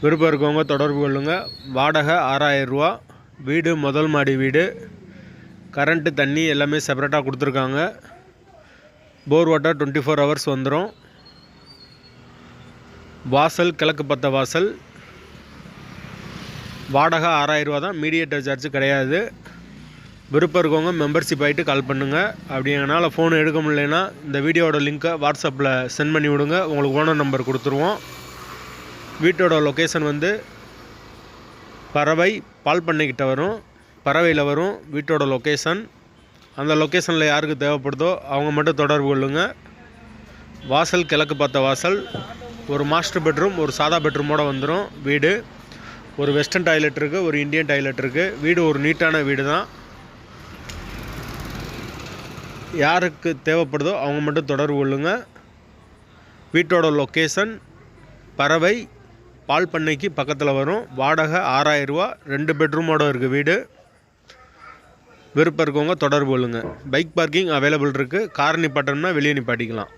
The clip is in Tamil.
விருப்பம் இருக்கவங்க தொடர்பு கொள்ளுங்கள் வாடகை ஆறாயிரரூவா வீடு முதல் மாடி வீடு. கரண்ட்டு தண்ணி எல்லாமே செப்பரேட்டாக கொடுத்துருக்காங்க. Bore water twenty four hours வந்துடும் வாசல் கிழக்கு பத்த வாசல். வாடகை ஆறாயிரம் ரூபா தான். மீடியேட்டர் சார்ஜ் கிடையாது. விருப்பம் இருக்கவங்க மெம்பர்ஷிப் ஆகிட்டு கால் பண்ணுங்கள் அப்படி எங்களால் ஃபோன் எடுக்க முடியலன்னா இந்த வீடியோட லிங்க்கை வாட்ஸ்அப்பில் சென்ட் பண்ணி விடுங்க. உங்களுக்கு ஓனர் நம்பர் கொடுத்துருவோம். வீட்டோட லொக்கேஷன் வந்து பறவை பால் பண்ணைக்கிட்ட வரும். பறவையில் வரும். வீட்டோட லொக்கேஷன் அந்த லொக்கேஷனில் யாருக்கு தேவைப்படுதோ அவங்க மட்டும் தொடர்பு கொள்ளுங்கள் வாசல் கிழக்கு பார்த்த வாசல். ஒரு மாஸ்டர் பெட்ரூம் ஒரு சாதா பெட்ரூமோட வந்துடும் வீடு. ஒரு வெஸ்டர்ன் டாய்லெட் இருக்குது ஒரு இந்தியன் டாய்லெட் இருக்குது வீடு ஒரு நீட்டான வீடு தான் யாருக்கு தேவைப்படுதோ அவங்க மட்டும் தொடர்பு கொள்ளுங்கள் வீட்டோட லொக்கேஷன் பறவை பால் பண்ணைக்கு பக்கத்தில் வரும். வாடகை ஆறாயிரம் ரெண்டு பெட்ரூமோட இருக்குது வீடு. விருப்பம் இருக்கவங்க தொடர்பு கொள்ளுங்கள் பைக் பார்க்கிங் அவைலபிள் இருக்குது கார் நிப்பாட்டம்னா வெளியே நிப்பாட்டிக்கலாம்.